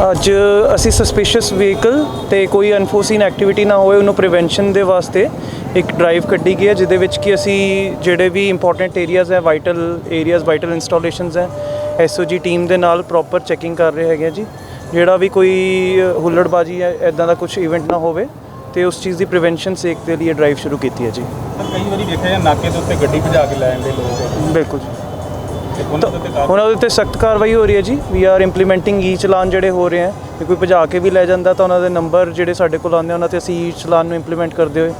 ਅੱਜ ਅਸੀਂ suspicious vehicle ਤੇ ਕੋਈ ਅਨਫੋਰਸੀਨ ਐਕਟੀਵਿਟੀ ਨਾ ਹੋਵੇ ਉਹਨੂੰ ਪ੍ਰੀਵੈਂਸ਼ਨ ਦੇ ਵਾਸਤੇ ਇੱਕ ਡਰਾਈਵ ਕੱਢੀ ਗਈ ਹੈ ਜਿਹਦੇ ਵਿੱਚ ਕਿ ਅਸੀਂ ਜਿਹੜੇ ਵੀ ਇੰਪੋਰਟੈਂਟ ਏਰੀਆਜ਼ ਹੈ ਵਾਈਟਲ ਏਰੀਆਜ਼ ਵਾਈਟਲ ਇੰਸਟਾਲੇਸ਼ਨਸ ਹੈ ਐਸਓਜੀ ਟੀਮ ਦੇ ਨਾਲ ਪ੍ਰੋਪਰ ਚੈਕਿੰਗ ਕਰ ਰਹੇ ਹੈਗੇ ਜੀ। ਜਿਹੜਾ ਵੀ ਕੋਈ ਹੁੱਲੜਬਾਜ਼ੀ ਹੈ ਇਦਾਂ ਦਾ ਕੁਝ ਇਵੈਂਟ ਨਾ ਹੋਵੇ ਤੇ ਉਸ ਚੀਜ਼ ਦੀ ਪ੍ਰੀਵੈਂਸ਼ਨ ਸੇਕ ਦੇ ਲਈ ਡਰਾਈਵ ਸ਼ੁਰੂ ਕੀਤੀ ਹੈ ਜੀ। ਕਈ ਵਾਰੀ ਦੇਖਿਆ ਜਾਂ ਨਾਕੇ ਦੇ ਉੱਤੇ ਗੱਡੀ ਭਜਾ ਕੇ ਲੈ ਜਾਂਦੇ ਲੋਕ। ਬਿਲਕੁਲ ਜੀ। ਉਹਨਾਂ ਦੇ ਉੱਤੇ ਸਖਤ ਕਾਰਵਾਈ ਹੋ ਰਹੀ ਹੈ ਜੀ। ਵੀ ਆਰ ਇੰਪਲੀਮੈਂਟਿੰਗ ਈ ਚਲਾਨ ਜਿਹੜੇ ਹੋ ਰਹੇ ਆ ਜੇ ਕੋਈ ਭਜਾ ਕੇ ਵੀ ਲੈ ਜਾਂਦਾ ਤਾਂ ਉਹਨਾਂ ਦੇ ਨੰਬਰ ਜਿਹੜੇ ਸਾਡੇ ਕੋਲ ਆਉਂਦੇ ਉਹਨਾਂ ਤੇ ਅਸੀਂ ਈ ਚਲਾਨ ਨੂੰ ਇੰਪਲੀਮੈਂਟ ਕਰਦੇ ਹੋਏ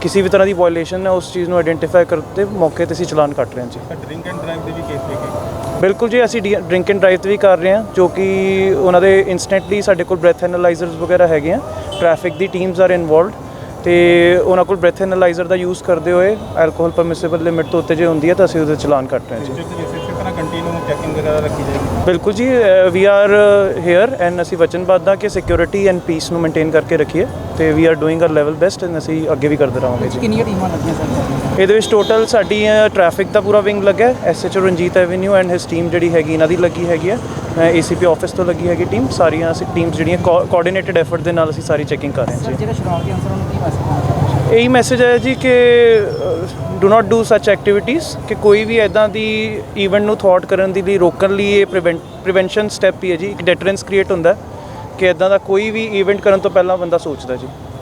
ਕਿਸੇ ਵੀ ਤਰ੍ਹਾਂ ਦੀ ਵਾਇਓਲੇਸ਼ਨ ਹੈ ਉਸ ਚੀਜ਼ ਨੂੰ ਆਇਡੈਂਟੀਫਾਈ ਕਰਦੇ ਮੌਕੇ ਤੇ ਅਸੀਂ ਚਲਾਨ ਕੱਟ ਰਹੇ ਹਾਂ ਜੀ। ਡਰਿੰਕ ਐਂਡ ਡਰਾਈਵ ਦੇ ਵੀ ਕੇਸ ਦੇਖੇ ਬਿਲਕੁਲ ਜੀ ਅਸੀਂ ਡਰਿੰਕ ਐਂਡ ਡਰਾਈਵ ਤੇ ਵੀ ਕਰ ਰਹੇ ਹਾਂ ਜੋ ਕਿ ਉਹਨਾਂ ਦੇ ਇਨਸਟੈਂਟਲੀ ਸਾਡੇ ਕੋਲ ਬ੍ਰੈਥ ਐਨਾਲਾਈਜ਼ਰਸ ਵਗੈਰਾ ਹੈਗੇ ਆ। ਟ੍ਰੈਫਿਕ ਦੀ ਟੀਮਸ ਆਰ ਇਨਵੋਲਵਡ ਤੇ ਉਹਨਾਂ ਕੋਲ ਬ੍ਰੈਥ ਐਨਾਲਾਈਜ਼ਰ ਦਾ ਯੂਜ਼ ਕਰਦੇ ਹੋਏ ਐਲਕੋਹਲ ਪਰਮਿਸਿਬਲ ਲਿਮਿਟ ਤੋਂ ਉੱਤੇ ਜੇ ਹੁੰਦੀ ਹੈ ਤਾਂ ਅਸੀਂ ਉਹਦੇ ਚਲਾਨ ਕੱਟ ਰਹੇ ਹਾਂ ਜੀ। ਤਰ੍ਹਾਂ ਕੰਟੀਨਿਊ ਚੈਕਿੰਗ ਵਗੈਰਾ ਰੱਖੀ ਜਾਏਗੀ? ਬਿਲਕੁਲ ਜੀ ਵੀ ਆਰ ਹੇਅਰ ਐਂਡ ਅਸੀਂ ਵਚਨਬੱਧ ਹਾਂ ਕਿ ਸਿਕਿਉਰਿਟੀ ਐਂਡ ਪੀਸ ਨੂੰ ਮੇਨਟੇਨ ਕਰਕੇ ਰੱਖੀਏ ਤੇ we are doing our level best and ਅਸੀਂ ਅੱਗੇ ਵੀ ਕਰਦੇ ਰਹਾਂਗੇ ਜੀ। ਕਿੰਨੀਆਂ ਟੀਮਾਂ ਲੱਗੀਆਂ ਸਰ? ਇਹਦੇ ਵਿੱਚ ਟੋਟਲ ਸਾਡੀ ਟ੍ਰੈਫਿਕ ਦਾ ਪੂਰਾ ਵਿੰਗ ਲੱਗਾ SHO Ranjit Avenue and his team ਜਿਹੜੀ ਹੈਗੀ ਇਹਨਾਂ ਦੀ ਲੱਗੀ ਹੈਗੀ ਹੈ। ਏਸੀਪੀ ਆਫਿਸ ਤੋਂ ਲੱਗੀ ਹੈਗੀ ਟੀਮ ਸਾਰੀਆਂ ਅਸੀਂ ਟੀਮਸ ਜਿਹੜੀਆਂ ਕੋਆਰਡੀਨੇਟਡ ਐਫਰਟ ਦੇ ਨਾਲ ਅਸੀਂ ਸਾਰੀ ਚੈਕਿੰਗ ਕਰ ਰਹੇ ਹਾਂ ਜੀ। ਜਿਹੜੇ ਸ਼ਰਾਰਤੀ ਅਨਸਰ ਉਹਨਾਂ ਕੀ ਮੈਸੇਜ ਇਹੀ ਮੈਸੇਜ ਹੈ ਜੀ ਕਿ do not do such activities ਕਿ ਕੋਈ ਵੀ ਐਦਾਂ ਦੀ ਈਵੈਂਟ ਨੂੰ ਥਾਟ ਕਰਨ ਦੀ ਲਈ ਰੋਕਣ ਲਈ ਇਹ ਪ੍ਰੀਵੈਂਸ਼ਨ ਸਟੈਪ ਹੀ ਹੈ ਜੀ। ਇੱਕ ਡੈਟਰੈਂਸ ਕ੍ਰੀਏਟ ਹੁੰਦਾ ਕਿ ਐਦਾਂ ਦਾ ਕੋਈ ਵੀ ਈਵੈਂਟ ਕਰਨ ਤੋਂ ਪਹਿਲਾਂ ਬੰਦਾ ਸੋਚਦਾ ਜੀ।